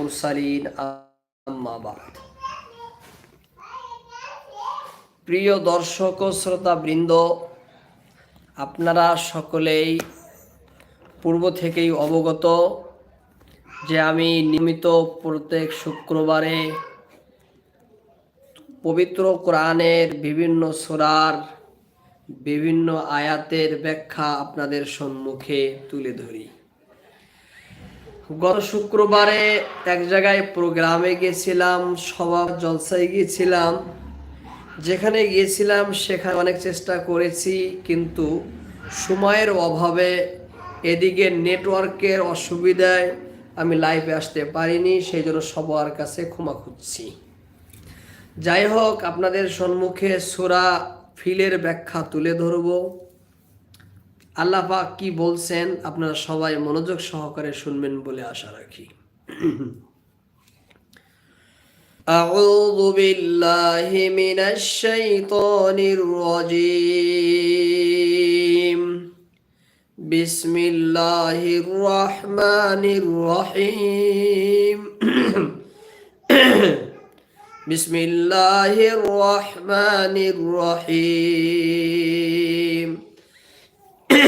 মুরসালিন প্রিয় দর্শক ও শ্রোতাবৃন্দ, আপনারা সকলেই পূর্ব থেকেই অবগত যে আমি নিয়মিত প্রত্যেক শুক্রবারে পবিত্র কোরআনের বিভিন্ন সোরার বিভিন্ন আয়াতের ব্যাখ্যা আপনাদের সম্মুখে তুলে ধরি। গত শুক্রবারে এক জায়গায় প্রোগ্রামে গেছিলাম, সভা জলসায় গিয়েছিলাম। যেখানে গিয়েছিলাম, সেখানে অনেক চেষ্টা করেছি, কিন্তু সময়ের অভাবে এদিকে নেটওয়ার্কের অসুবিধায় আমি লাইভে আসতে পারিনি, সেই জন্য সবার কাছে ক্ষমা খুঁজছি। যাই হোক, আপনাদের সম্মুখে সোরা ফিলের ব্যাখ্যা তুলে ধরব। আল্লাহ পাক কি বলছেন আপনারা সবাই মনোযোগ সহকারে শুনবেন বলে আশা রাখি أعوذ بالله من الشيطان الرجيم بسم الله الرحمن الرحيم بسم الله الرحمن الرحيم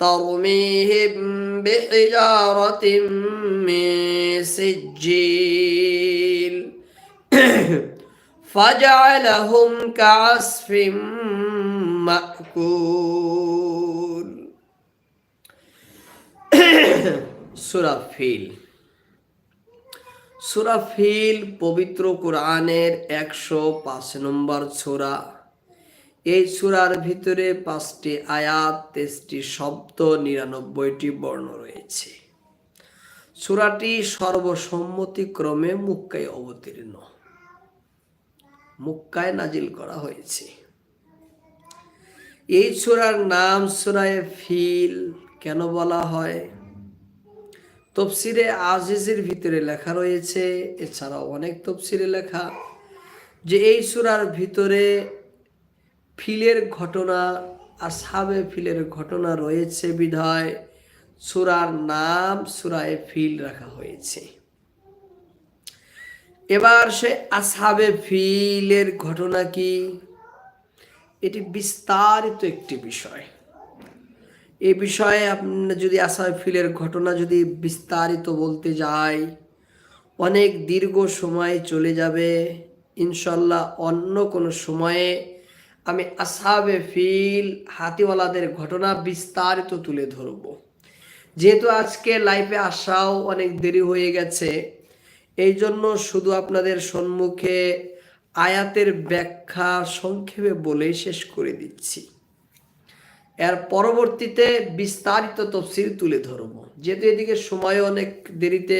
ترميهم بحجارة من سجيل فجعلهم كعصف مأكول সুরা ফিল সুরা ফিল পবিত্র কোরআনের একশো পাঁচ নম্বর সুরা এই সুরার ভিতরে পাঁচটি আয়াত, তেইশটি শব্দ, নিরানব্বইটি বর্ণ রয়েছে। সুরাটি সর্বসম্মতিক্রমে মুক্কায় অবতীর্ণ। মুক্কায় নাজিল করা হয়েছে। এই সুরার নাম সুরায় ফিল কেন বলা হয়? তফসিরে আজিজের ভিতরে লেখা রয়েছে, এছাড়াও অনেক তফসিরে লেখা, যে এই সুরার ভিতরে ফিলের ঘটনা আসাবে ফিলের ঘটনা রয়েছে বিধায়। সুরার নাম সুরায় ফিল রাখা হয়েছে। এবার সে আসাবে ফিলের ঘটনা কি? এটি বিস্তারিত একটি বিষয়। এ বিষয়ে আপনার যদি আসাবে ফিলের ঘটনা যদি বিস্তারিত বলতে যাই, অনেক দীর্ঘ সময় চলে যাবে। ইনশাল্লাহ অন্য কোনো সময়ে আমি আসাবে ফিল হাতিওয়ালাদের ঘটনা বিস্তারিত তুলে ধরব। যেহেতু আজকে লাইফে আসাও অনেক দেরি হয়ে গেছে এই জন্য শুধু আপনাদের সম্মুখে আয়াতের ব্যাখ্যা সংক্ষেপে বলে শেষ করে দিচ্ছি। এর পরবর্তীতে বিস্তারিত তফসিল তুলে ধরব। যেহেতু এদিকে সময় অনেক দেরিতে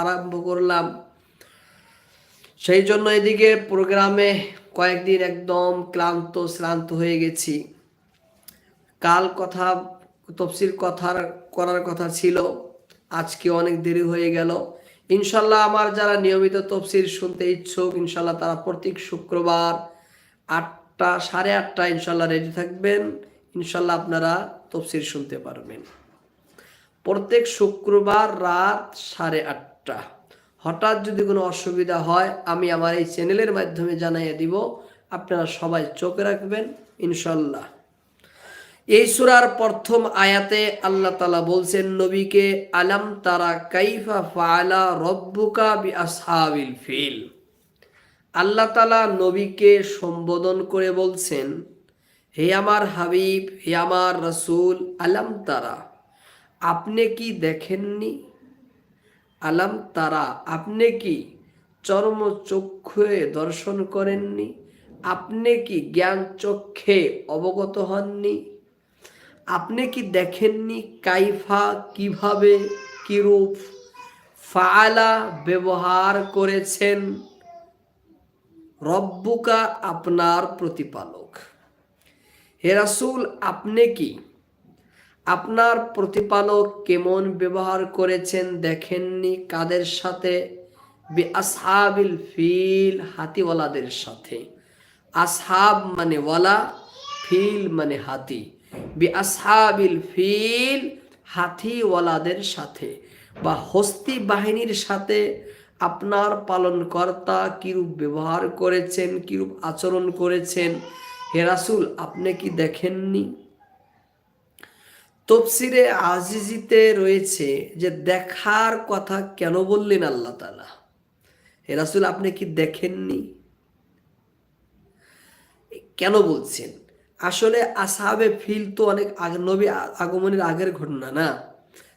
আরম্ভ করলাম, সেই জন্য এদিকে প্রোগ্রামে কয়েকদিন একদম ক্লান্ত, শ্রান্ত হয়ে গেছি। কাল কথা, তফসিল কথার করার কথা ছিল। আজকে অনেক দেরি হয়ে গেল। ইনশাল্লাহ আমার যারা নিয়মিত তফসিল শুনতে ইচ্ছুক, ইনশাল্লাহ তারা প্রত্যেক শুক্রবার আটটা, সাড়ে আটটা ইনশাল্লাহ রেডি থাকবেন। ইনশাল্লাহ আপনারা তফসিল শুনতে পারবেন। প্রত্যেক শুক্রবার রাত সাড়ে আটটা। হঠাৎ যদি কোনো অসুবিধা হয়, আমি আমার এই চ্যানেলের মাধ্যমে জানাইয়ে দিব। আপনারা সবাই চোখে রাখবেন ইনশাল্লাহ এই সুরার প্রথম আয়াতে আল্লাহ তালা বলছেন, নবীকে, আলাম তারা কাইফা ফালা রব্বুকা বি আসহাবিল ফিল? আল্লাহ তালা নবীকে সম্বোধন করে বলছেন, হে আমার হাবিব, হে আমার রসুল, আলাম তারা, আপনি কি দেখেননি? আলাম তারা, আপনি কি চর্ম চক্ষে দর্শন করেননি? আপনি কি জ্ঞান চক্ষে অবগত হননি? আপনি কি দেখেননি কাইফা কীভাবে কিরূপ ফালা ব্যবহার করেছেন? রব্বুকা আপনার প্রতিপালক। হে রাসূল, আপনি কি আপনার প্রতিপালক কেমন ব্যবহার করেছেন দেখেননি কাদের সাথে? আসহাবিল ফিল হাতিওয়ালাদের সাথে। আসহাব মানে ওয়ালা, ফিল মানে হাতি। বি আসহাবিল ফিল হাতিওয়ালাদের সাথে বা হস্তি বাহিনীর সাথে আপনার পালনকর্তা কিরূপ ব্যবহার করেছেন, কিরূপ আচরণ করেছেন? হে রাসূল, আপনি কি দেখেননি? তফসিরে আজিজিতে রয়েছে যে দেখার কথা কেন বললেন আল্লাহ তালা হে রাসূল, আপনি কি দেখেননি? কেন বলছেন? আসলে আসাবে ফিল তো অনেক নবী আগমনের আগের ঘটনা না?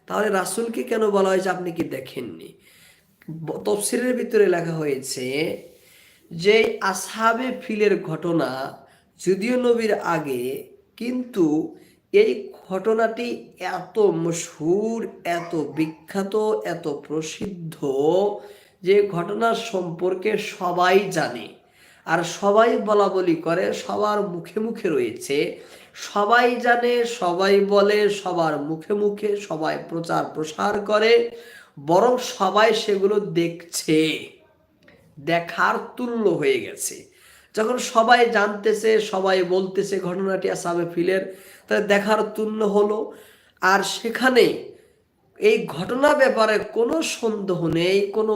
তাহলে রাসূলকে কেন বলা হয়েছে আপনি কি দেখেননি? তফসিরের ভিতরে লেখা হয়েছে যে আসহাবে ফিলের ঘটনা যদিও নবীর আগে, কিন্তু এই ঘটনাটি এত মশহুর এত বিখ্যাত, এত প্রসিদ্ধ যে ঘটনার সম্পর্কে সবাই জানে। আর সবাই বলা বলি করে, সবার মুখে মুখে রয়েছে। সবাই জানে, সবাই বলে, সবার মুখে মুখে সবাই প্রচার প্রসার করে, বরং সবাই সেগুলো দেখছে, দেখার তুল্য হয়ে গেছে। যখন সবাই জানতেছে, সবাই বলতেছে, ঘটনাটি আসামে ফিলের তাহলে দেখার তুল্য হলো। আর সেখানে এই ঘটনা ব্যাপারে কোনো সন্দেহ নেই, কোনো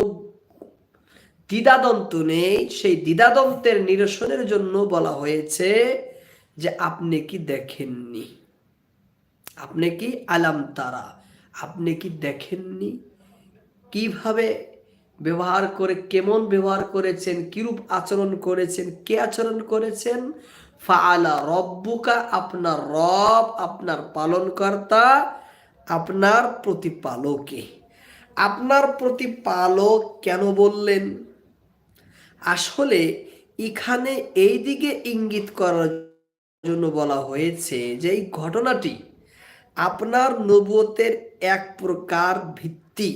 দ্বিধাদন্ত নেই। সেই দ্বিধাদন্তের নিরসনের জন্য বলা হয়েছে যে আপনি কি দেখেননি? আপনি কি আলাম তারা? আপনি কি দেখেননি? কীভাবে ব্যবহার করে, কেমন ব্যবহার করেছেন? কিরূপ আচরণ করেছেন? কে আচরণ করেছেন? ফাআলা রব্বুকা, আপনার রব, আপনার পালনকর্তা, আপনার প্রতিপালকে। আপনার প্রতিপালক কেন বললেন? আসলে এখানে এই দিকে ইঙ্গিত করার জন্য বলা হয়েছে যে এই ঘটনাটি আপনার নবুয়তের এক প্রকার ভিত্তি।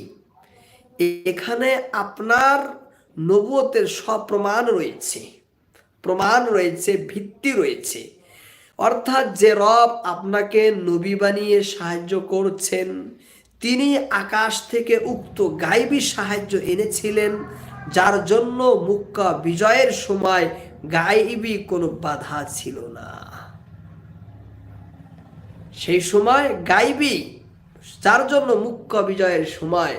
এখানে আপনার নবুয়তের সব প্রমাণ রয়েছে। প্রমাণ রয়েছে, ভিত্তি রয়েছে। অর্থাৎ যে রব আপনাকে নবী বানিয়ে সাহায্য করছেন, তিনি আকাশ থেকে উক্ত গাইবী সাহায্য এনেছিলেন, যার জন্য মুক্কা বিজয়ের সময় গাইবী কোনো বাধা ছিল না। সেই সময় গাইবি, যার জন্য মুখ্য বিজয়ের সময়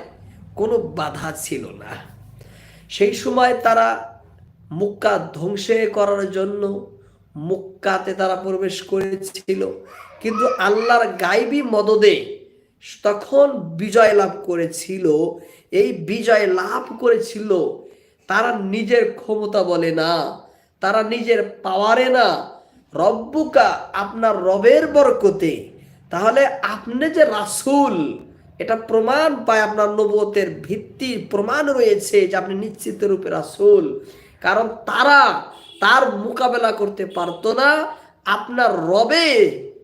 কোনো বাধা ছিল না। সেই সময় তারা মুক্কা ধ্বংসে করার জন্য মুক্কাতে তারা প্রবেশ করেছিল। কিন্তু আল্লাহর গাইবি মদদে তখন বিজয় লাভ করেছিল। এই বিজয় লাভ করেছিল। তারা নিজের ক্ষমতা বলে না, তারা নিজের পাওয়ারে না। রব্বুকা, আপনার রবের বরকতে। তাহলে আপনি যে রাসূল, এটা প্রমাণ পায় আপনার নবতের ভিত্তি, প্রমাণ রয়েছে যে আপনি নিশ্চিত রূপে রাসূল। কারণ তারা তার মোকাবেলা করতে পারতো না। আপনার রবে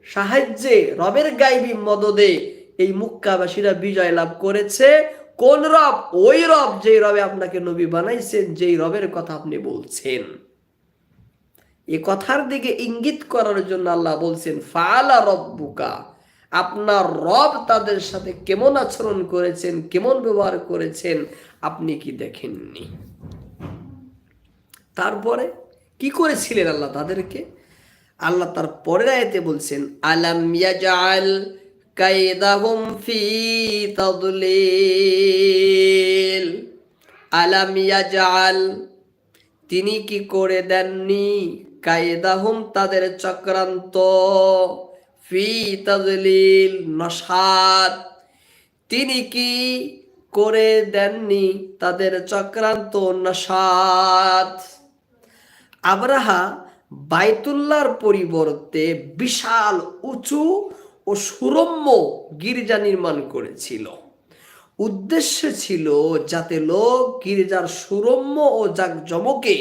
সাহায্যে, রবের গাইবী মদদে এই মুক্কাবাসীরা বিজয় লাভ করেছে। কোন রব? ওই রব যেই রবে আপনাকে নবী বানাইছেন, যেই রবের কথা আপনি বলছেন। এ কথার দিকে ইঙ্গিত করার জন্য আল্লাহ বলছেন, ফালা রব্বুকা। আপনার রব তাদের সাথে কেমন আচরণ করেছেন, কেমন ব্যবহার করেছেন, আপনি কি দেখেননি? তারপরে কি করেছিলেন আল্লাহ তাদেরকে? আল্লাহ তার পরের আয়তে বলছেন, আলাম ইয়াজআল কায়দাহুম ফি তাদলিল। আলাম ইয়াজআল, তিনি কি করে দেননি? কায়দাহুম তাদের চক্রান্ত ফি তাদলিল নসাদ তিনি কি করে দেননি? তাদের চক্রান্ত নসাদ আবরাহা বাইতুল্লাহর পরিবর্তে বিশাল, উঁচু ও সুরম্য গির্জা নির্মাণ করেছিল। উদ্দেশ্য ছিল যাতে লোক গির্জার সুরম্য ও জাকজমকে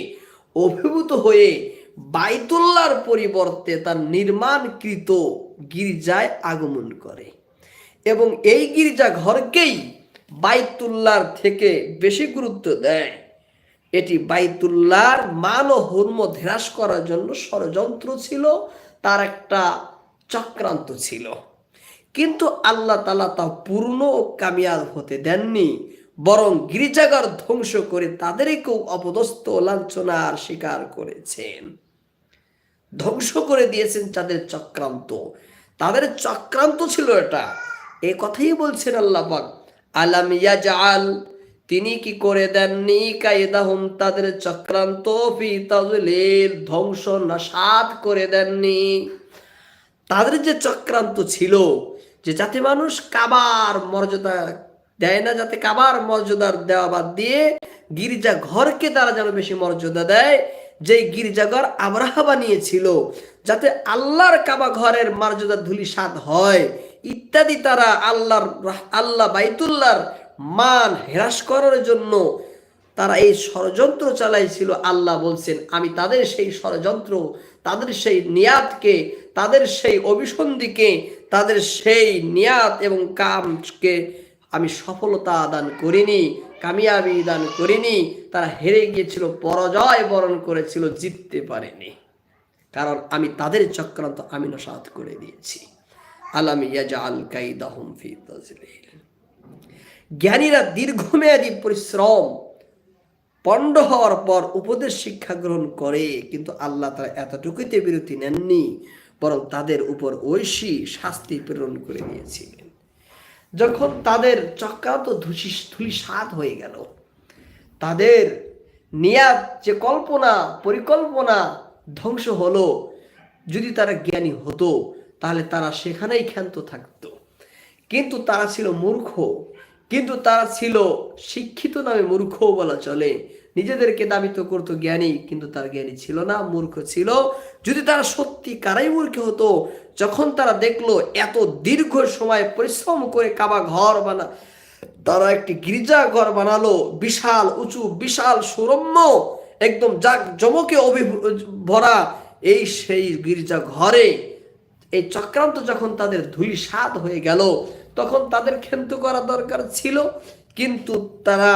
অভিভূত হয়ে বাইতুল্লার পরিবর্তে তার নির্মাণকৃত গির্জায় আগমন করে এবং এই গির্জা ঘরকেই বাইতুল্লার থেকে বেশি গুরুত্ব দেয়। এটি বাইতুল্লাহর মান ও হর্মত হ্রাস করার জন্য ষড়যন্ত্র ছিল, তার একটা চক্রান্ত ছিল। কিন্তু আল্লাহ তালা তা পূর্ণ ও কামিয়াব হতে দেননি, বরং গির্জাঘর ধ্বংস করে তাদেরকেও অপদস্থ লাঞ্ছনার শিকার করেছেন। ধ্বংস করে দিয়েছেন তাদের চক্রান্ত। তাদের চক্রান্ত ছিল এটা। এ কথাই বলছেন আল্লাহ আলাম ইয়াজআল তিনি কি করে দেননি? কায়দাহুম তাদের চক্রান্ত তাজলিল, ধ্বংস নাশাত করে দেননি। তাদের যে চক্রান্ত ছিল, যে যাতে মানুষ কাবার মর্যাদা দেয় না, যাতে কাবার মর্যাদার দেওয়া বাদ দিয়ে গির্জা ঘরকে তারা যেন বেশি মর্যাদা দেয় যে গির্জাঘর আবরাহা বানিয়েছিল, যাতে আল্লাহর কাবা ঘরের মর্যাদা ধুলি সাত হয়, ইত্যাদি তারা আল্লাহর আল্লাহ বাইতুল্লাহর মান হ্রাস করার জন্য তারা এই ষড়যন্ত্র চালাইছিল। আল্লাহ বলছেন, আমি তাদের সেই ষড়যন্ত্র, তাদের সেই নিয়াতকে, তাদের সেই অভিসন্ধিকে, তাদের সেই নিয়াত এবং কামকে আমি সফলতা দান করিনি, কামিয়াবি দান করিনি। তারা হেরে গিয়েছিল, পরাজয় বরণ করেছিল, জিততে পারেনি। কারণ আমি তাদের চক্রান্ত আমি নসাত করে দিয়েছি। আলাম ইয়াজাল কাইদাহুম ফি তাজলিল। জ্ঞানীরা দীর্ঘমেয়াদী পরিশ্রম, পণ্ড হওয়ার পর উপদেশ শিক্ষা গ্রহণ করে, কিন্তু আল্লাহ তারা এতটুকুতে বিরতি নেননি, বরং তাদের উপর ঐশী শাস্তি প্রেরণ করে দিয়েছিলেন। যখন তাদের চক্রান্ত ধুসি ধুলিসাত হয়ে গেল, তাদের নিয়াত যে কল্পনা, পরিকল্পনা ধ্বংস হলো, যদি তারা জ্ঞানী হতো, তাহলে তারা সেখানেই ক্ষান্ত থাকতো। কিন্তু তারা ছিল মূর্খ কিন্তু তারা ছিল শিক্ষিত নামে মূর্খ বলা চলে। নিজেদেরকে দাবিত করতো জ্ঞানী, কিন্তু তার জ্ঞানী ছিল না, মূর্খ ছিল। যদি তারা সত্যি কারাই মূর্খ হতো, যখন তারা দেখল এত দীর্ঘ সময় পরিশ্রম করে কাবা ঘর বানা, তারা একটি গির্জা ঘর বানালো, বিশাল, উঁচু, বিশাল, সুরম্য, একদম জাক জমকে অভি ভরা এই সেই গির্জা ঘরে। এই চক্রান্ত যখন তাদের ধুলি স্বাদ হয়ে গেল তখন তাদের ক্ষান্ত করা দরকার ছিল কিন্তু তারা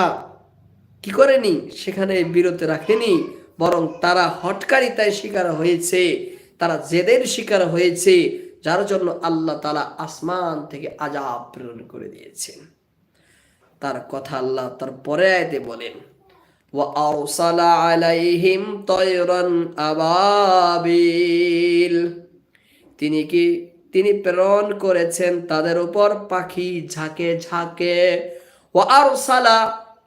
কি করেনি সেখানে বিরত রাখেনি বরং তারা হটকারিতায় শিকার হয়েছে তারা জেদের শিকার হয়েছে যার জন্য আল্লাহ তালা আসমান থেকে আজাব প্রেরণ করে দিয়েছেন তার কথা আল্লাহ তার পরে আয়তে বলেন وأرسل عليهم طيرا أبابيل তিনি কি তিনি প্রেরণ করেছেন তাদের উপর পাখি ঝাঁকে ঝাঁকে। ও আরসালা,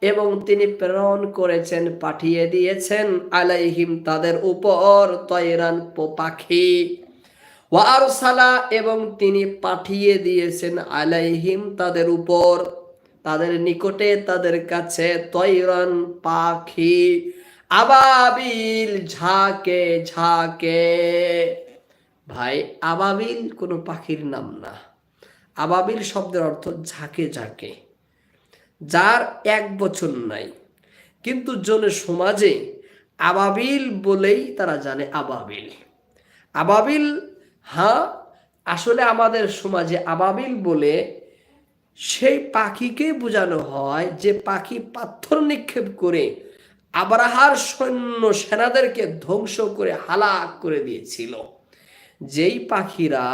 এবং তিনি প্রেরণ করেছেন, পাঠিয়ে দিয়েছেন আলাইহিম তাদের উপর তয়রান পাখি। ও আরসালা, এবং তিনি পাঠিয়ে দিয়েছেন আলাইহিম তাদের উপর, তাদের নিকটে তাদের কাছে তৈরন পাখি। আবাবিল ঝাঁকে ঝাঁকে। ভাই, আবাবিল কোনো পাখির নাম না। আবাবিল শব্দের অর্থ ঝাঁকে ঝাঁকে। যার এক বছর নাই। কিন্তু জনে সমাজে আবাবিল বলেই তারা জানে আবাবিল। আবাবিল হ্যাঁ আসলে আমাদের সমাজে আবাবিল বলে সেই পাখিকে বোঝানো হয় যে পাখি পাথর নিক্ষেপ করে আবরাহার সৈন্য সেনাদেরকে ধ্বংস করে হালাক করে দিয়েছিল। যেই পাখিরা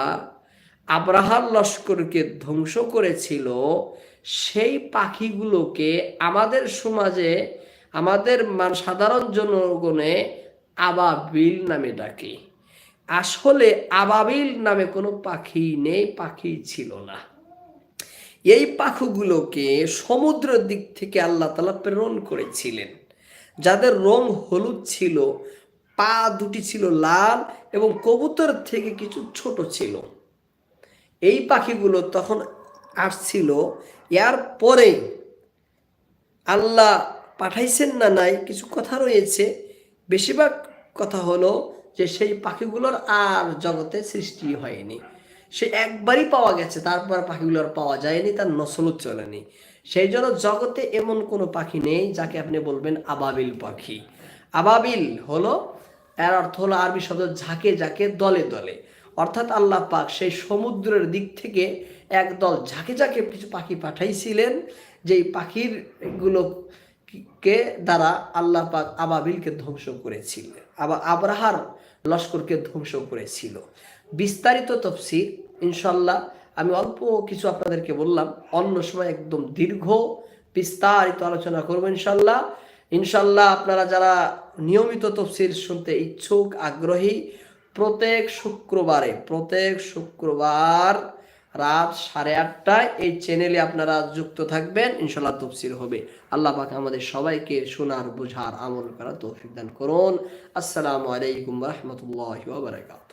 আব্রাহার লস্করকে ধ্বংস করেছিল, সেই পাখিগুলোকে আমাদের সমাজে, আমাদের সাধারণ জনগণে আবাবিল নামে ডাকে। আসলে আবাবিল নামে কোনো পাখি নেই, পাখি ছিল না। এই পাখুগুলোকে সমুদ্রের দিক থেকে আল্লাহ তালা প্রেরণ করেছিলেন। যাদের রং হলুদ ছিল পা দুটি ছিল লাল এবং কবুতর থেকে কিছু ছোট ছিল। এই পাখিগুলো তখন আসছিল এর পরে আল্লাহ পাঠাইছেন না নাই? কিছু কথা রয়েছে। বেশিরভাগ কথা হলো যে সেই পাখিগুলোর আর জগতে সৃষ্টি হয়নি। সে একবারই পাওয়া গেছে, তারপর পাখিগুলোর পাওয়া যায়নি, তার নসলও চলেনি। সেই জন্য জগতে এমন কোনো পাখি নেই যাকে আপনি বলবেন আবাবিল পাখি। আবাবিল হলো এর অর্থ হলো আরবি শব্দ ঝাঁকে ঝাঁকে দলে দলে। অর্থাৎ আল্লাহ পাক সেই সমুদ্রের দিক থেকে একদল ঝাঁকে ঝাঁকে কিছু পাখি পাঠাইছিলেন, যেই পাখিরগুলো কে দ্বারা আল্লাহ পাক আবাবিলকে ধ্বংস করেছিল আবার আবরাহার লস্করকে ধ্বংস করেছিল। বিস্তারিত তফসির ইনশাল্লাহ আমি অল্প কিছু আপনাদেরকে বললাম, অন্য সময় একদম দীর্ঘ বিস্তারিত আলোচনা করব ইনশাল্লাহ ইনশাল্লাহ আপনারা যারা নিয়মিত তফসির শুনতে ইচ্ছুক, আগ্রহী, প্রত্যেক শুক্রবারে, প্রত্যেক শুক্রবার রাত সাড়ে আটটায় এই চ্যানেলে আপনারা যুক্ত থাকবেন ইনশাল্লাহ তফসির হবে। আল্লাহ পাক আমাদের সবাইকে শোনার, বোঝার, আমল করার তৌফিক দান করুন। আসসালামু আলাইকুম রহমতুল্লাহ বারকাত